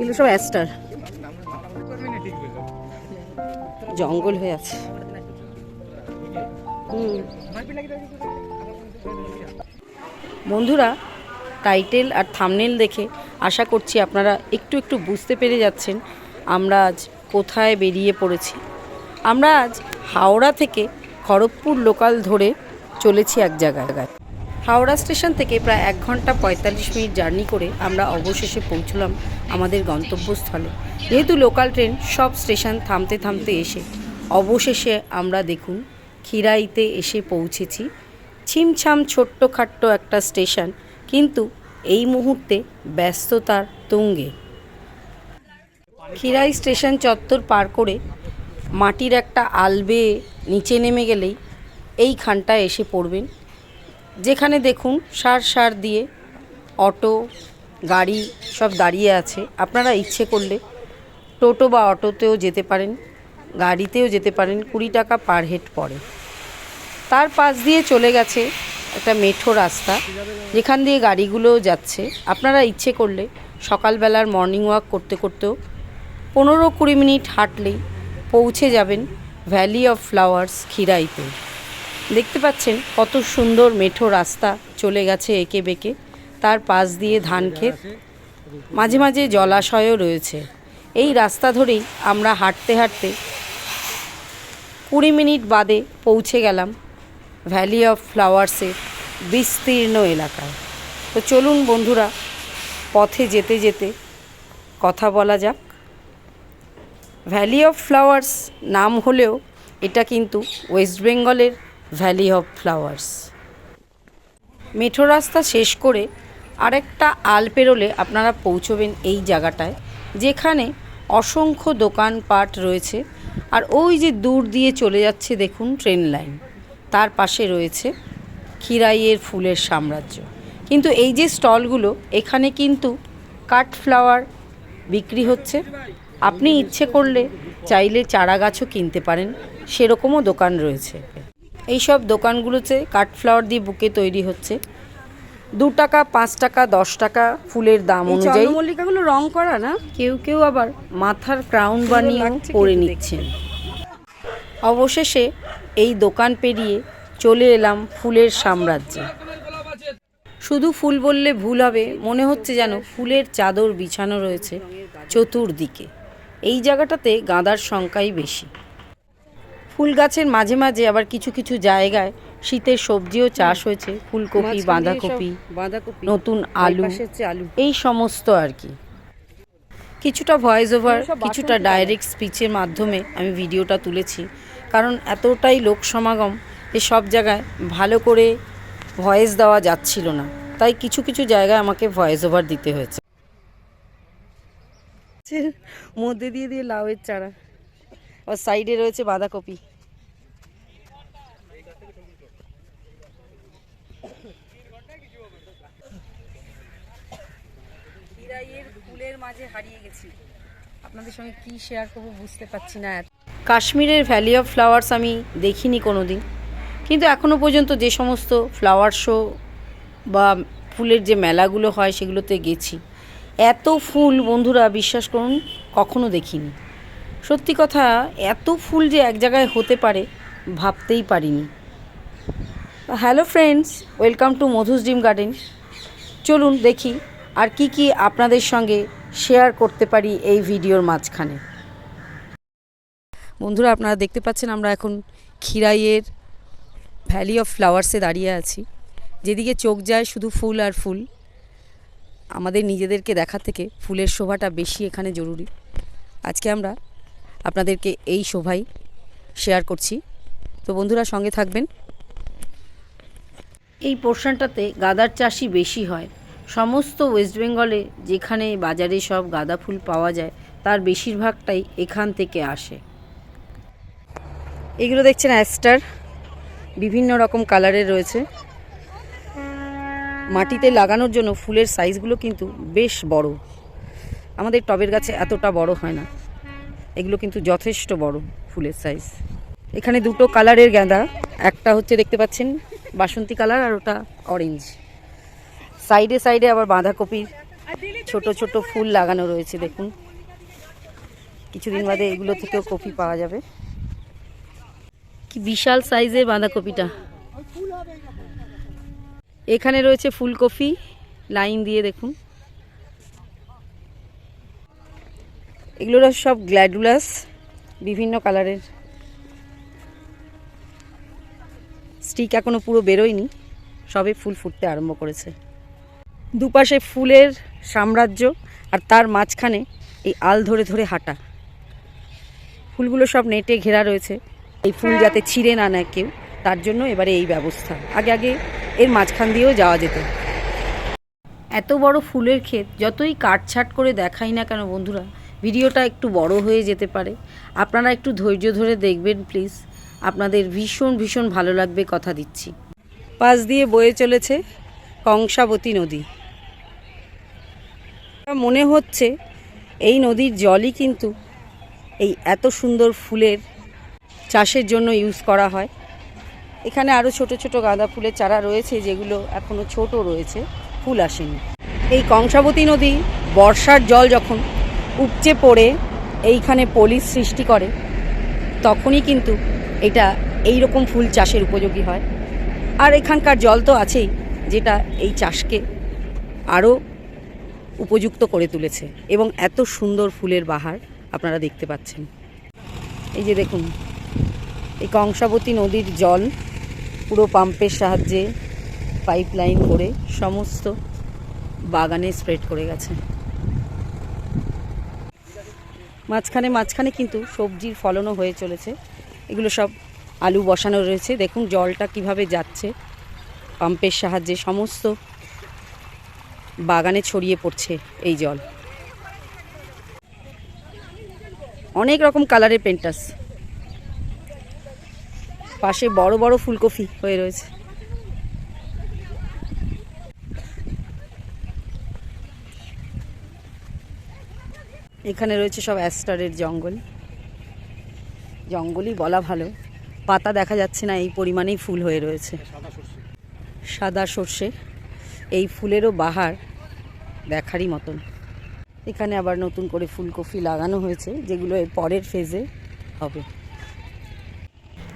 এগুলো সব অ্যাস্টার। জঙ্গল হয়ে আছে। বন্ধুরা, টাইটেল আর থামনেল দেখে আশা করছি আপনারা একটু একটু বুঝতে পেরে যাচ্ছেন আমরা আজ কোথায় বেরিয়ে পড়েছি। আমরা আজ হাওড়া থেকে খড়গপুর লোকাল ধরে চলেছি এক জায়গায়। হাওড়া স্টেশন থেকে প্রায় এক ঘণ্টা পঁয়তাল্লিশ মিনিট জার্নি করে আমরা অবশেষে পৌঁছলাম আমাদের গন্তব্যস্থলে। যেহেতু লোকাল ট্রেন, সব স্টেশন থামতে থামতে এসে অবশেষে আমরা দেখুন খিরাইতে এসে পৌঁছেছি। ছিমছাম ছোট্টখাট্ট একটা স্টেশন, কিন্তু এই মুহূর্তে ব্যস্ততার তুঙ্গে। খিরাই স্টেশন চত্বর পার করে মাটির একটা আলবে নিচে নেমে গেলেই এইখানটায় এসে পড়বেন। যেখানে দেখুন সার সার দিয়ে অটো, গাড়ি সব দাঁড়িয়ে আছে। আপনারা ইচ্ছে করলে টোটো বা অটোতেও যেতে পারেন, গাড়িতেও যেতে পারেন, কুড়ি টাকা পার হেড পড়ে। তার পাশ দিয়ে চলে গেছে একটা মেঠো রাস্তা, যেখান দিয়ে গাড়িগুলোও যাচ্ছে। আপনারা ইচ্ছে করলে সকালবেলার মর্নিং ওয়াক করতে করতেও পনেরো কুড়ি মিনিট হাঁটলেই পৌঁছে যাবেন ভ্যালি অফ ফ্লাওয়ার্স খিরাইতে দেখতে পাচ্ছেন কত সুন্দর মেঠো রাস্তা চলে গেছে এঁকে বেঁকে। তার পাশ দিয়ে ধান ক্ষেত, মাঝে মাঝে জলাশয়ও রয়েছে। এই রাস্তা ধরেই আমরা হাঁটতে হাঁটতে কুড়ি মিনিট বাদে পৌঁছে গেলাম ভ্যালি অফ ফ্লাওয়ার্সের বিস্তীর্ণ এলাকায়। তো চলুন বন্ধুরা, পথে যেতে যেতে কথা বলা যাক। ভ্যালি অফ ফ্লাওয়ার্স নাম হলেও এটা কিন্তু ওয়েস্ট বেঙ্গলের ভ্যালি অফ ফ্লাওয়ার্স মেঠো রাস্তা শেষ করে আরেকটা আল পেরোলে আপনারা পৌঁছবেন এই জায়গাটায়, যেখানে অসংখ্য দোকানপাট রয়েছে। আর ওই যে দূর দিয়ে চলে যাচ্ছে দেখুন ট্রেন লাইন তার পাশে রয়েছে খিরাইয়ের ফুলের সাম্রাজ্য। কিন্তু এই যে স্টলগুলো, এখানে কিন্তু কাঠ ফ্লাওয়ার বিক্রি হচ্ছে। আপনি ইচ্ছে করলে চাইলে চারা গাছও কিনতে পারেন, সেরকমও দোকান রয়েছে। এই সব দোকানগুলোতে কাঠ ফ্লাওয়ার দিয়ে বুকে তৈরি হচ্ছে। দু টাকা পাঁচ টাকা দশ টাকা ফুলের দাম অনুযায়ী। মল্লিকাগুলো রং করা না? কেউ কেউ আবার মাথার ক্রাউন বানিয়ে পরে নিচ্ছেন। অবশেষে এই দোকান পেরিয়ে চলে এলাম ফুলের সাম্রাজ্যে। শুধু ফুল বললে ভুল হবে মনে হচ্ছে যেন ফুলের চাদর বিছানো রয়েছে চতুর্দিকে। এই জায়গাটাতে গাঁদার সংখ্যাই বেশি। ফুল গাছের মাঝে মাঝে আবার কিছু কিছু জায়গায় শীতের সবজিও চাষ হয়েছে ফুলকপি বাঁধাকপি বাঁধাকপি নতুন আলু আলু। এই সমস্ত আর কি। কিছুটা ভয়েস ওভার কিছুটা ডাইরেক্ট স্পিচের মাধ্যমে আমি ভিডিওটা তুলেছি। কারণ এতটাই লোক সমাগম যে সব জায়গায় ভালো করে ভয়েস দেওয়া যাচ্ছিল না। তাই কিছু কিছু জায়গায় আমাকে ভয়েস ওভার দিতে হয়েছে। মধ্যে দিয়ে দিয়ে লাউয়ের চারা। আর সাইডে রয়েছে বাঁধাকপি। হিরাইয়ের ফুলের মাঝে হারিয়ে গেছি। আপনাদের সঙ্গে কি শেয়ার করব বুঝতে পারছি না কাশ্মীরের ভ্যালি অফ ফ্লাওয়ার্স আমি দেখিনি কোনো দিন কিন্তু এখনও পর্যন্ত যে সমস্ত ফ্লাওয়ার শো বা ফুলের যে মেলাগুলো হয় সেগুলোতে গেছি। এত ফুল বন্ধুরা বিশ্বাস করুন কখনো দেখিনি। সত্যি কথা, এত ফুল যে এক জায়গায় হতে পারে, ভাবতেই পারিনি। Hello friends welcome to Madhu's dream garden. চলুন দেখি আর কি কি আপনাদের সঙ্গে শেয়ার করতে পারি এই ভিডিওর মাঝখানে। বন্ধুরা, আপনারা দেখতে পাচ্ছেন আমরা এখন খিরাইয়ের ভ্যালি অফ ফ্লাওয়ার্সে দাঁড়িয়ে আছি। যেদিকে চোখ যায় শুধু ফুল আর ফুল। আমাদের নিজেদেরকে দেখা থেকে ফুলের শোভাটা বেশি এখানে জরুরি। আজকে আমরা আপনাদেরকে এই শোভাই শেয়ার করছি। তো বন্ধুরা সঙ্গে থাকবেন। এই পোর্শনটাতে গাঁদার চাষই বেশি হয়। সমস্ত ওয়েস্ট বেঙ্গলে যেখানে বাজারে সব গাঁদা ফুল পাওয়া যায় তার বেশিরভাগটাই এখান থেকে আসে। এগুলো দেখছেন অ্যাস্টার। বিভিন্ন রকম কালারের রয়েছে। মাটিতে লাগানোর জন্য ফুলের সাইজগুলো কিন্তু বেশ বড়। আমাদের টবের গাছে এতটা বড় হয় না। এগুলো কিন্তু যথেষ্ট বড় ফুলের সাইজ এখানে দুটো কালারের গাঁদা, একটা হচ্ছে দেখতে পাচ্ছেন বাসন্তী কালার আর ওটা অরেঞ্জ সাইডে সাইডে আবার বাঁধাকপির ছোট ছোট ফুল লাগানো রয়েছে, দেখুন। কিছুদিন বাদে এগুলো থেকেও কপি পাওয়া যাবে। কি বিশাল সাইজের বাঁধাকপিটা। এখানে রয়েছে ফুলকপি, লাইন দিয়ে দেখুন। এগুলো সব গ্ল্যাডুলাস, বিভিন্ন কালারের। স্টিক এখনও পুরো বেরোয়নি সবে ফুল ফুটতে আরম্ভ করেছে। দুপাশে ফুলের সাম্রাজ্য আর তার মাঝখানে এই আল ধরে ধরে হাঁটা। ফুলগুলো সব নেটে ঘেরা রয়েছে। এই ফুল যাতে ছিঁড়ে না নেয় কেউ, তার জন্য এবারে এই ব্যবস্থা। আগে আগে এর মাঝখান দিয়েও যাওয়া যেত। এত বড় ফুলের ক্ষেত, যতই কাটছাট করে দেখাই না কেন বন্ধুরা ভিডিওটা একটু বড় হয়ে যেতে পারে। আপনারা একটু ধৈর্য ধরে দেখবেন প্লিজ আপনাদের ভীষণ ভীষণ ভালো লাগবে কথা দিচ্ছি। পাশ দিয়ে বয়ে চলেছে কংসাবতী নদী। মনে হচ্ছে এই নদীর জলই কিন্তু এই এত সুন্দর ফুলের চাষের জন্য ইউজ করা হয়। এখানে আরও ছোট ছোট গাঁদা ফুলের চারা রয়েছে, যেগুলো এখনও ছোট রয়েছে, ফুল আসেনি। এই কংসাবতী নদী বর্ষার জল যখন উপচে পড়ে এইখানে পলির সৃষ্টি করে, তখনই কিন্তু এটা এই রকম ফুল চাষের উপযোগী হয়। আর এখানকার জল তো আছেই, যেটা এই চাষকে আরও উপযুক্ত করে তুলেছে এবং এত সুন্দর ফুলের বাহার আপনারা দেখতে পাচ্ছেন। এই যে দেখুন, এই কংসাবতী নদীর জল পুরো পাম্পের সাহায্যে পাইপ লাইন করে সমস্ত বাগানে স্প্রেড করে গেছে। মাঝখানে মাঝখানে কিন্তু সবজির ফলনও হয়ে চলেছে। এগুলো সব আলু বসানো রয়েছে। দেখুন জলটা কীভাবে যাচ্ছে। পাম্পের সাহায্যে সমস্ত বাগানে ছড়িয়ে পড়ছে এই জল। অনেক রকম কালারের পেন্টাস। পাশে বড় বড় ফুলকপি হয়ে রয়েছে। এখানে রয়েছে সব অ্যাস্টারের জঙ্গল। জঙ্গলই বলা ভালো। পাতা দেখা যাচ্ছে না, এই পরিমাণেই ফুল হয়ে রয়েছে। সাদা সর্ষে। এই ফুলেরও বাহার দেখারই মতন। এখানে আবার নতুন করে ফুলকপি লাগানো হয়েছে, যেগুলো এর পরের ফেজে হবে।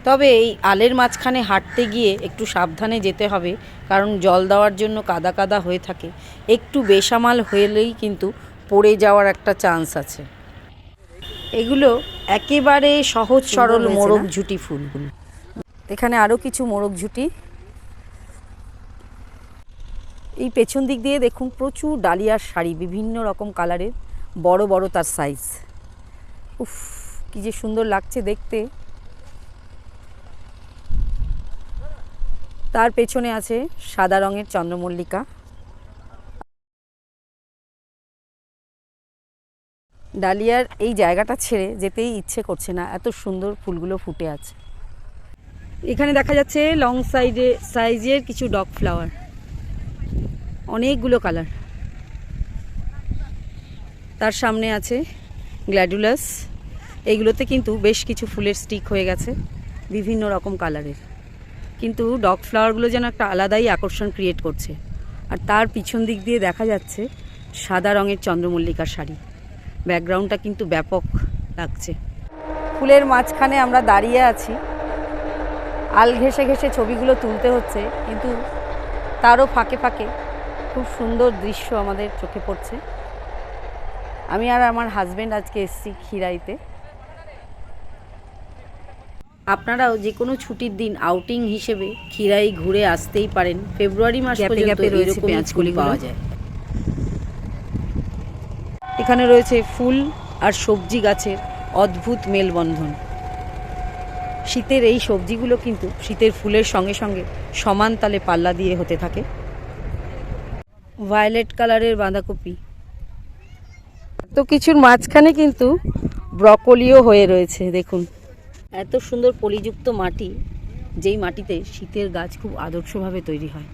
তবে এই আলের মাঝখানে হাঁটতে গিয়ে একটু সাবধানে যেতে হবে, কারণ জল দেওয়ার জন্য কাদা কাদা হয়ে থাকে। একটু বেসামাল হলেই কিন্তু পড়ে যাওয়ার একটা চান্স আছে। এগুলো একেবারে সহজ সরল মোরগ? ঝুটি ফুল এখানে আরও কিছু মোরগ ঝুটি। এই পেছন দিক দিয়ে দেখুন প্রচুর ডালিয়ার শাড়ি বিভিন্ন রকম কালারের বড় বড় তার সাইজ উফ কি যে সুন্দর লাগছে দেখতে। তার পেছনে আছে সাদা রঙের চন্দ্রমল্লিকা। ডালিয়ার এই জায়গাটা ছেড়ে যেতেই ইচ্ছে করছে না, এত সুন্দর ফুলগুলো ফুটে আছে। এখানে দেখা যাচ্ছে লং সাইডে সাইজের কিছু ডগ ফ্লাওয়ার অনেকগুলো কালার তার সামনে আছে গ্ল্যাডুলাস। এইগুলোতে কিন্তু বেশ কিছু ফুলের স্টিক হয়ে গেছে, বিভিন্ন রকম কালারের কিন্তু ডগ ফ্লাওয়ারগুলো যেন একটা আলাদাই আকর্ষণ ক্রিয়েট করছে। আর তার পিছন দিক দিয়ে দেখা যাচ্ছে সাদা রঙের চন্দ্রমল্লিকার শাড়ি। ব্যাকগ্রাউন্ডটা কিন্তু ব্যাপক লাগছে। ফুলের মাঝখানে আমরা দাঁড়িয়ে আছি। আল ঘেসে ঘেসে ছবিগুলো তুলতে হচ্ছে কিন্তু তারও ফাঁকে ফাঁকে খুব সুন্দর দৃশ্য আমাদের চোখে পড়ছে। আমি আর আমার হাজব্যান্ড আজকে এসেছি খিরাইতে। আপনারাও যে কোনো ছুটির দিন আউটিং হিসেবে খিরাই ঘুরে আসতেই পারেন। ফেব্রুয়ারি মাস পর্যন্ত এরকম পেঁয়াজকলিগুলো। পাওয়া যায়। এখানে রয়েছে ফুল আর সবজি গাছের অদ্ভুত মেলবন্ধন। শীতের এই সবজিগুলো কিন্তু শীতের ফুলের সঙ্গে সঙ্গে সমান তালে পাল্লা দিয়ে হতে থাকে। ভায়োলেট কালারের বাঁধাকপি। এত কিছুর মাঝখানে কিন্তু ব্রকলিও হয়ে রয়েছে, দেখুন। এত সুন্দর পলিযুক্ত মাটি, যেই মাটিতে শীতের গাছ খুব আদর্শভাবে তৈরি হয়।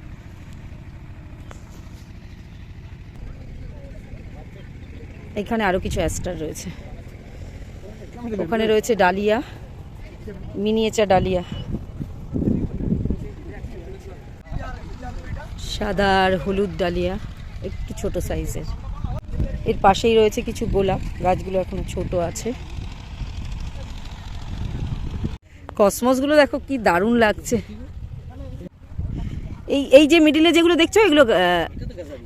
এখানে আরও কিছু অ্যাস্টার রয়েছে। ওখানে রয়েছে ডালিয়া মিনিয়েচার ডালিয়া। সাদা আর হলুদ ডালিয়া একটু ছোট সাইজের। এর পাশেই রয়েছে কিছু গোলাপ গাছগুলো এখনও ছোট আছে। কসমসগুলো দেখো কি দারুণ লাগছে। এই এই যে মিডিলে যেগুলো দেখছ এগুলো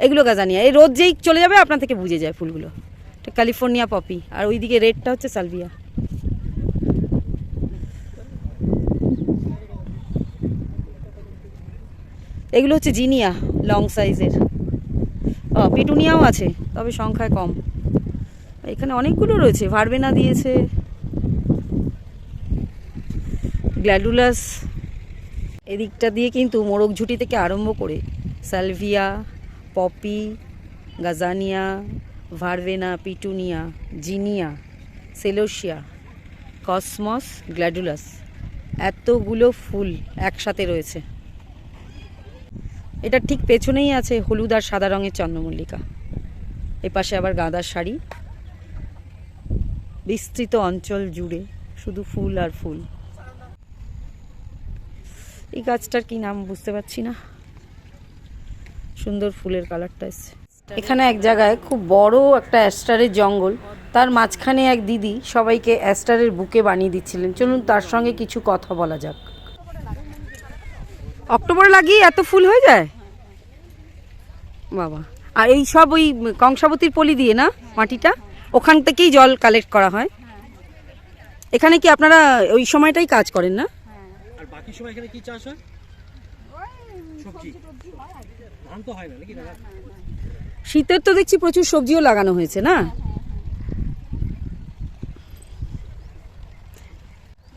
এগুলো গাজানিয়া এই রোদ যেই চলে যাবে আপনার থেকে বুঝে যায় ফুলগুলো। ক্যালিফোর্নিয়া পপি, আর ওইদিকে রেডটা হচ্ছে সালভিয়া। এগুলো হচ্ছে জিনিয়া, লং সাইজের। ও, পিটুনিয়াও আছে, তবে সংখ্যায় কম। এখানে অনেকগুলো রয়েছে, ভারবেনা দিয়েছে, গ্ল্যাডুলাস। এদিকটা দিয়ে কিন্তু মোরগ ঝুটি থেকে আরম্ভ করে salvia, poppy, gazania verbena, petunia, zinnia celosia cosmos, gladiolus. এতগুলো ফুল একসাথে রয়েছে। এটা ঠিক পেছনেই আছে হলুদ আর সাদা রঙের চন্দ্রমল্লিকা। এ পাশে আবার গাঁদার শাড়ি। বিস্তৃত অঞ্চল জুড়ে শুধু ফুল আর ফুল। এই গাছটার কি নাম বুঝতে পারছি না। সুন্দর ফুলের কালারটা এসছে। এখানে এক জায়গায় খুব বড় একটা অ্যাস্টারের জঙ্গল। তার মাঝখানে এক দিদি সবাইকে অ্যাস্টারের বুকে বানিয়ে দিচ্ছিলেন। চলুন তার সঙ্গে কিছু কথা বলা যাক। অক্টোবর লাগিয়ে এত ফুল হয়ে যায়? বাবা। আর এই সব ওই কংসাবতীর পলি দিয়ে না মাটিটা? ওখান থেকেই জল কালেক্ট করা হয়। এখানে কি আপনারা ওই সময়টাই কাজ করেন না? আর বাকি সময় এখানে কি চাষ হয়? সবজি। ধান তো হয় না নাকি দাদা? শীতের তো দেখছি প্রচুর সবজিও লাগানো হয়েছে না?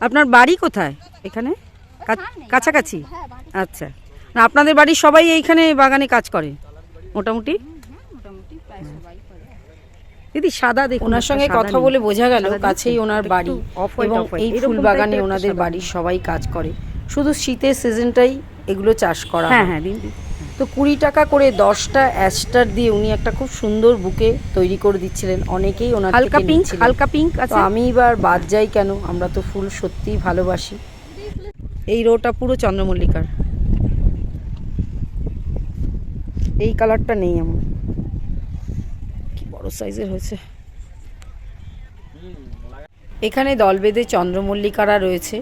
আপনার বাড়ি কোথায় এখানে? কাছাকাছি? আচ্ছা। না আপনাদের বাড়ির সবাই এইখানে বাগানে কাজ করে মোটামুটি? দিদি সাদা দেখুন ওনার সঙ্গে কথা বলে বোঝা গেল কাছেই ওনার বাড়ি এবং এই ফুল বাগানে ওনাদের বাড়ির সবাই কাজ করে। শুধু শীতের সিজনটাই এগুলো চাষ করা হ্যাঁ হ্যাঁ। দিন। তো কুড়ি টাকা করে দশটা অ্যাস্টার দিয়ে উনি একটা খুব সুন্দর বুকে তৈরি করে দিচ্ছিলেন। অনেকেই ওনার হালকা পিঙ্ক হালকা পিঙ্ক তো আছে? আমি এবার বাদ যাই কেন? আমরা তো ফুল সত্যিই ভালোবাসি। এই রোটা পুরো চন্দ্রমল্লিকার। এই কালারটা নেই আমার। কি বড় সাইজের হয়েছে। এখানে দল বেঁধে চন্দ্রমল্লিকারা রয়েছে।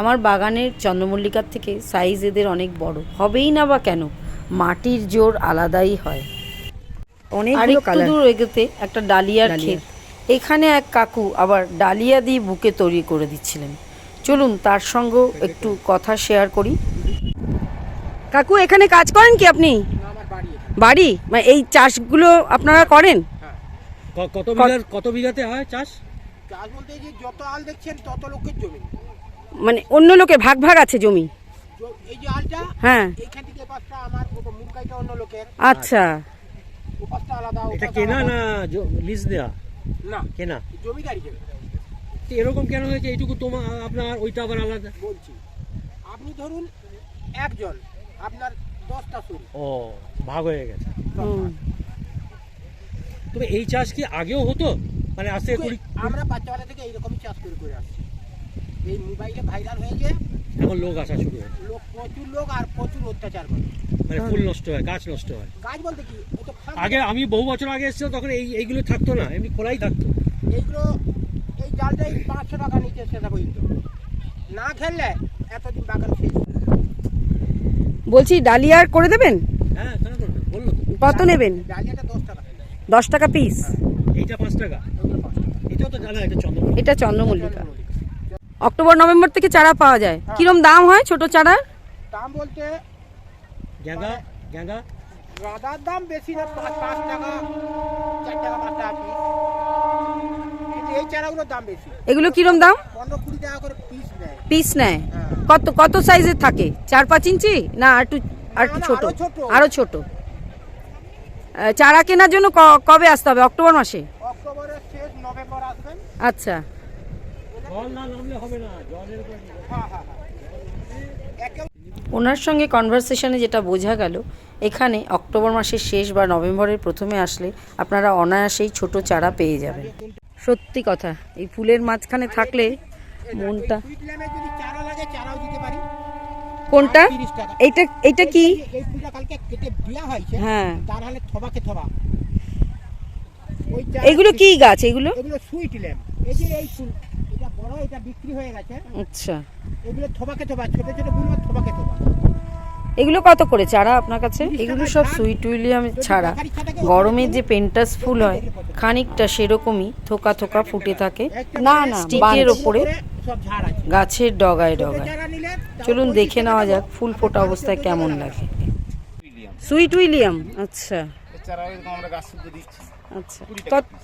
আমার বাগানের চন্দ্রমল্লিকার থেকে সাইজ এদের অনেক বড়। হবেই না বা কেন? মাটির জোর আলাদাই হয়। অনেকগুলো দূর এগোতে একটা ডালিয়ার ক্ষেত। এখানে এক কাকু আবার ডালিয়া দিয়ে বুকে তৈরি করে দিচ্ছিলেন। চলুন তার সঙ্গেও একটু কথা শেয়ার করি। কাকু এখানে কাজ করেন কি আপনি? বাড়ি মানে এই চাষগুলো আপনারা করেন? কত বিঘার কত বিঘাতে হয় চাষ? চাষ বলতে যে যত আল দেখছেন তত লোকের জমি। মানে অন্য লোকে ভাগ ভাগ আছে জমি? এই যে আলটা হ্যাঁ। এইখান থেকে পাঁচটা আমার ওটা অন্য লোকের। আচ্ছা। এটা কেনা না লিজ দেওয়া না কেনা? জমিদারি কেনা। তো এরকম কেন হয়েছে? এইটুকু তোমার আপনার ওইটা আবার আলাদা? বলছি আপনি ধরুন একজন আপনার দশটা শুরু ও ভাগ হয়ে গেছে। তবে এই চাষ কি আগেও হতো? মানে আজকে আমরা বাচ্চাবেলা থেকে এইরকমই চাষ করে করে আসছি। এই মোবাইলে ভাইরাল হয়েছে এখন লোক আসা শুরু হয়? লোক প্রচুর লোক আর প্রচুর অত্যাচার করে। মানে ফুল নষ্ট হয় গাছ নষ্ট হয়। গাছ বলতে কি? ও তো ফাঁক আগে আমি বহু বছর আগে এসেছিলাম তখন এই এইগুলো থাকতো না এমনি খোলাই থাকতো। এইগুলো এই জালটাই পাঁচশো টাকা নিচে সেটা পর্যন্ত। না খেললে এতদিন বাগান শেষ। বলছি ডালিয়ার করে দেবেন? হ্যাঁ কেন করবে বলল তো। কত নেবেন? ডালিয়াটা দশ টাকা। দশ টাকা পিস এইটা পাঁচ টাকা। এটাও তো জানা এটা চন্দ্র এটা চন্দ্রমল্লিকা। অক্টোবর নভেম্বর থেকে চারা পাওয়া যায়। কিরম দাম হয় ছোট চারা দাম বলতে গাঁদার দাম বেশি না পাঁচ পাঁচ টাকা চার টাকা পাঁচ টাকা পিস এই চারাগুলোর দাম বেশি। এগুলো কিরম দাম? পনেরো কুড়ি টাকা করে পিস নেয়। পিস নেয়। হ্যাঁ। কত কত সাইজের থাকে? চার পাঁচ ইঞ্চি? না আর একটু আর একটু ছোট? আরও ছোট। চারা কেনার জন্য ক- কবে আসতে হবে? অক্টোবর মাসে? অক্টোবরের শেষ নভেম্বর আসবেন। আচ্ছা। ওনার সঙ্গে কনভারসেশনে যেটা বোঝা গেল, এখানে অক্টোবর মাসের শেষ বা নভেম্বরের প্রথমে আসলে আপনারা অনায়াসেই ছোট চারা পেয়ে যাবেন। সত্যি কথা, এই ফুলের মাঝখানে থাকলে মনটা কোনটা? আর 30 এইটা এইটা কি? হ্যাঁ। এগুলো কি গাছ? এগুলো? এটা বিক্রি হয়ে গেছে। আচ্ছা। এগুলো থবাকে থবা ছোট ছোট ফুল থবাকে থবা। এগুলো কত করে চারা আপনার কাছে? এগুলো সব সুইট উইলিয়াম ছাড়া। গরমে যে পেন্টাস ফুল হয় খানিকটা সেরকমই থোকা থোকা ফুটে থাকে। না না স্টিকের ওপরে সব ঝাড় আছে। গাছের ডগায় ডগায়। চলুন দেখে নেওয়া যাক ফুল ফোটা অবস্থায় কেমন লাগে? সুইট উইলিয়াম আচ্ছা। আচ্ছা।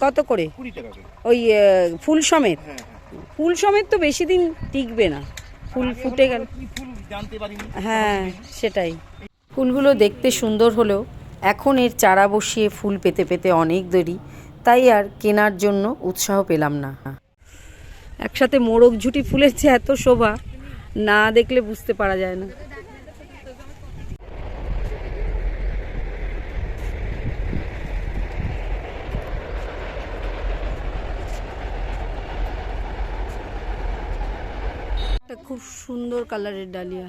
কত- করে? ওই ফুল সমেত? হ্যাঁ হ্যাঁ। ফুল সমেত তো বেশি দিন টিকবে না। ফুল ফুটে গেল। কি ফুল জানতে পারিনি? হ্যাঁ সেটাই। ফুলগুলো দেখতে সুন্দর হলেও এখন এর চারা বসিয়ে ফুল পেতে পেতে অনেক দেরি তাই আর কেনার জন্য উৎসাহ পেলাম না। একসাথে মোরগ ঝুটি ফুলের যে এত শোভা না দেখলে বুঝতে পারা যায় না। একটা খুব সুন্দর কালারের ডালিয়া।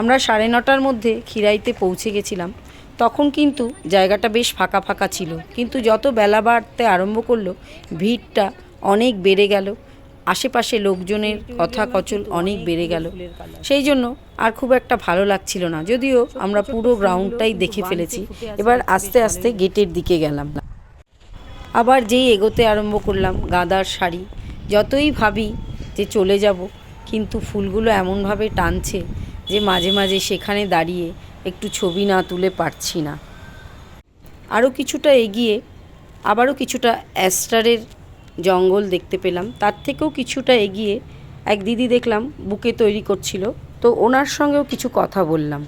আমরা সাড়ে নটার মধ্যে খিরাইতে পৌঁছে গেছিলাম। তখন কিন্তু জায়গাটা বেশ ফাঁকা ফাঁকা ছিল। কিন্তু যত বেলা বাড়তে আরম্ভ করল, ভিড়টা অনেক বেড়ে গেল। আশেপাশে লোকজনের কথা কচল অনেক বেড়ে গেল। সেই জন্য আর খুব একটা ভালো লাগছিল না। যদিও আমরা পুরো গ্রাউন্ডটাই দেখে ফেলেছি। এবার আস্তে আস্তে গেটের দিকে গেলাম। আবার যেই এগোতে আরম্ভ করলাম গাঁদার শাড়ি। যতই ভাবি যে চলে যাব কিন্তু ফুলগুলো এমনভাবে টানছে যে মাঝে মাঝে সেখানে দাঁড়িয়ে একটু ছবি না তুলে পারছি না। আরও কিছুটা এগিয়ে আবারও কিছুটা অ্যাস্টারের জঙ্গল দেখতে পেলাম। তার থেকেও কিছুটা এগিয়ে এক দিদি দেখলাম বুকে তৈরি করছিল তো ওনার সঙ্গেও কিছু কথা বললাম।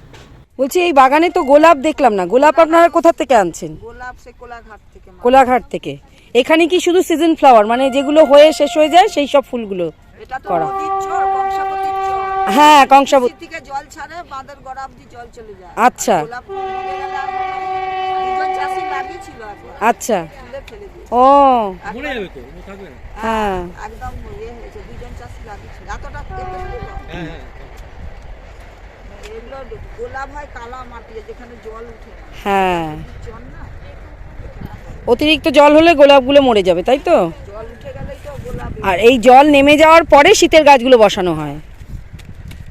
বলছি এই বাগানে তো গোলাপ দেখলাম না। গোলাপ আপনারা কোথা থেকে আনছেন? গোলাপ সে কোলাঘাট থেকে কোলাঘাট থেকে। এখানে কি শুধু সিজন ফ্লাওয়ার মানে যেগুলো হয়ে শেষ হয়ে যায় সেই সব ফুলগুলো করা। হ্যাঁ কংসাবতী থেকে জল ছাড়ে বাঁধের গড়া অব্দি জল চলে যায়। আচ্ছা। আচ্ছা। ও। হ্যাঁ। একদম ইয়ে হয়েছে দুজন চাষি লাগিয়েছিল। এতটা কেটে ছিল। হ্যাঁ হ্যাঁ। এগুলো গোলাপ হয় কালা মাটি যেখানে জল উঠে হ্যাঁ। অতিরিক্ত জল হলে গোলাপগুলো মরে যাবে তাই তো জল উঠে গেলেই তো গোলাপ আর এই জল নেমে যাওয়ার পরে শীতের গাছগুলো বসানো হয়।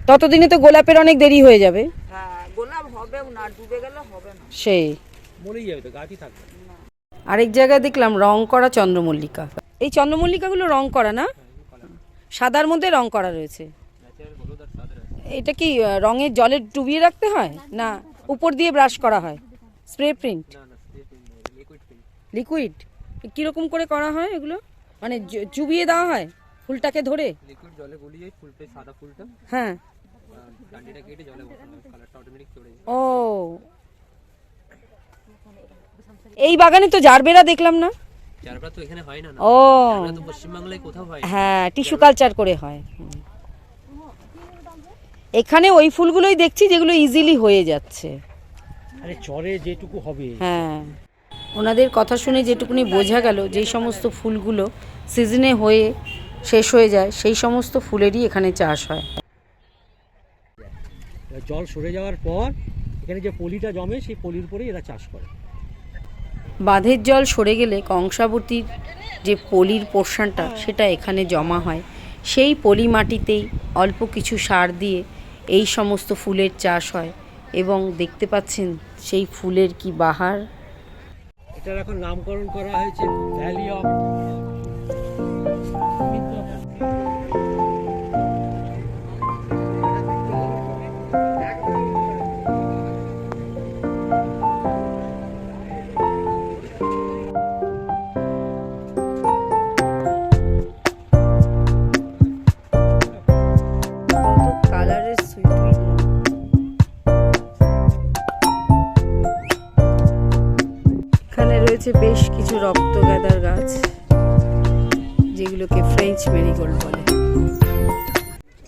ততদিনে তো গোলাপের অনেক দেরি হয়ে যাবে। হ্যাঁ গোলাপ হবেও না ডুবে গেলে হবে না। সেই। মরেই যাবে তো গাছই থাকবে। আরেক জায়গায় দেখলাম রং করা চন্দ্রমল্লিকা। এই চন্দ্রমল্লিকাগুলো রং করা না? সাদার মধ্যে রং করা রয়েছে। এটা কি রঙের জলে ডুবিয়ে রাখতে হয়? না উপর দিয়ে ব্রাশ করা হয়। Spray print. লিকুইড। কীরকম করে করা হয় এগুলো? মানে চুবিয়ে দেওয়া হয় ফুলটাকে ধরে। লিকুইড জলে গলিয়ে ফুলটা সাদা ফুলটা হ্যাঁ। ডান্ডিটা কেটে জলে বসানো হয় কালারটা অটোমেটিক চলে যায়। ও। এই বাগানে তো জারবেরা দেখলাম না? চারবার তো এখানে হয় না না। ও। আমরা তো পশ্চিমবাংলায় কোথাও হয় হ্যাঁ টিস্যু কালচার করে হয়। এখানে ওই ফুলগুলোই দেখছি যেগুলো ইজিলি হয়ে যাচ্ছে। আরে চরে যেটুকু হবে। হ্যাঁ। ওনাদের কথা শুনে যেটুকুনি বোঝা গেল যেই সমস্ত ফুলগুলো সিজনে হয়ে শেষ হয়ে যায় সেই সমস্ত ফুলেরই এখানে চাষ হয়। জল সরে যাওয়ার পর এখানে যে পলিটা জমে সেই পলির উপরেই এরা চাষ করে। বাঁধের জল সরে গেলে কংসাবতীর যে পলির পোর্শনটা সেটা এখানে জমা হয়। সেই পলি মাটিতেই অল্প কিছু সার দিয়ে এই সমস্ত ফুলের চাষ হয় এবং দেখতে পাচ্ছেন সেই ফুলের কি বাহার। এটার এখন নামকরণ করা হয়েছে ভ্যালি অফ রয়েছে বেশ কিছু রক্ত গাঁদার গাছ, যেগুলোকে ফ্রেঞ্চ মেরিগোল্ড বলে।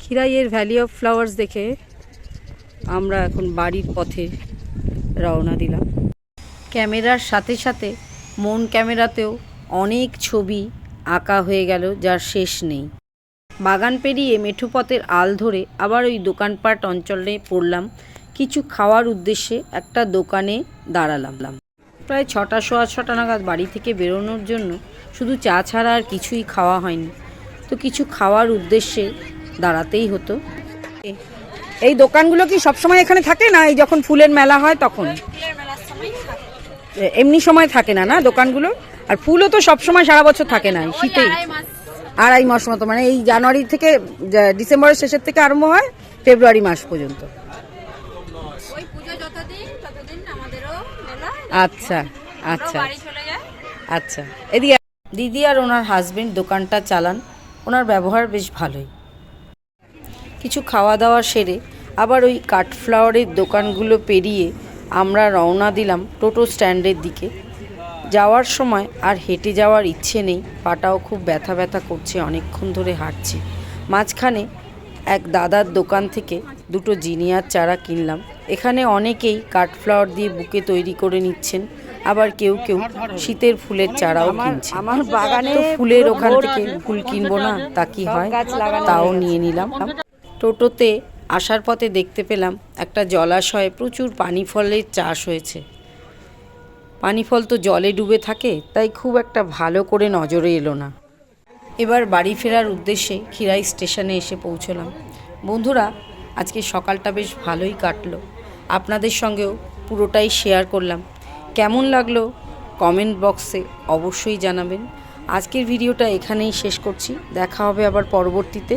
খিরাইয়ের ভ্যালি অফ ফ্লাওয়ার্স দেখে আমরা এখন বাড়ির পথে রওনা দিলাম। ক্যামেরার সাথে সাথে মন ক্যামেরাতেও অনেক ছবি আঁকা হয়ে গেল যার শেষ নেই। বাগান পেরিয়ে মেঠুপথের আল ধরে আবার ওই দোকানপাট অঞ্চলে পড়লাম। কিছু খাওয়ার উদ্দেশ্যে একটা দোকানে দাঁড়ালাম। প্রায় ছটা সোয়া ছটা নাগাদ বাড়ি থেকে বেরোনোর জন্য শুধু চা ছাড়া আর কিছুই খাওয়া হয়নি। তো কিছু খাওয়ার উদ্দেশ্যে দাঁড়াতেই হতো। এই দোকানগুলো কি সবসময় এখানে থাকে না? এই যখন ফুলের মেলা হয় তখন? এমনি সময় থাকে না না দোকানগুলো? আর ফুলও তো সবসময় সারা বছর থাকে না শীতেই। আড়াই মাস। মতো মানে এই জানুয়ারি থেকে ডিসেম্বরের শেষের থেকে আরম্ভ হয় ফেব্রুয়ারি মাস পর্যন্ত ওই পুজো যতদিন ততদিন আমাদেরও মেলা আচ্ছা আচ্ছা। আচ্ছা। এদিকে দিদি আর ওনার হাজবেন্ড দোকানটা চালান। ওনার ব্যবহার বেশ ভালোই। কিছু খাওয়া দাওয়া সেরে আবার ওই কাঠফ্লাওয়ারের দোকানগুলো পেরিয়ে আমরা রওনা দিলাম টোটো স্ট্যান্ডের দিকে। যাওয়ার সময় আর হেঁটে যাওয়ার ইচ্ছে নেই। পাটাও খুব ব্যথা ব্যথা করছে অনেকক্ষণ ধরে হাঁটছি। মাঝখানে এক দাদার দোকান থেকে দুটো জিনিয়ার চারা কিনলাম। এখানে অনেকেই কাঠফ্লাওয়ার দিয়ে বুকে তৈরি করে নিচ্ছেন আবার কেউ কেউ শীতের ফুলের চারাও কিনছে আমার বাগানে ফুলের ওখান থেকে ফুল কিনবো না তা কি হয়? তাও নিয়ে নিলাম। টোটোতে আসার পথে দেখতে পেলাম একটা জলাশয়ে প্রচুর পানি ফলের চাষ হয়েছে। পানি ফল তো জলে ডুবে থাকে তাই খুব একটা ভালো করে নজরে এলো না। এবার বাড়ি ফেরার উদ্দেশ্যে খিরাই স্টেশনে এসে পৌঁছলাম। বন্ধুরা আজকে সকালটা বেশ ভালোই কাটলো। আপনাদের সঙ্গেও পুরোটাই শেয়ার করলাম। কেমন লাগল কমেন্ট বক্সে অবশ্যই জানাবেন। আজকের ভিডিওটা এখানেই শেষ করছি। দেখা হবে আবার পরবর্তীতে।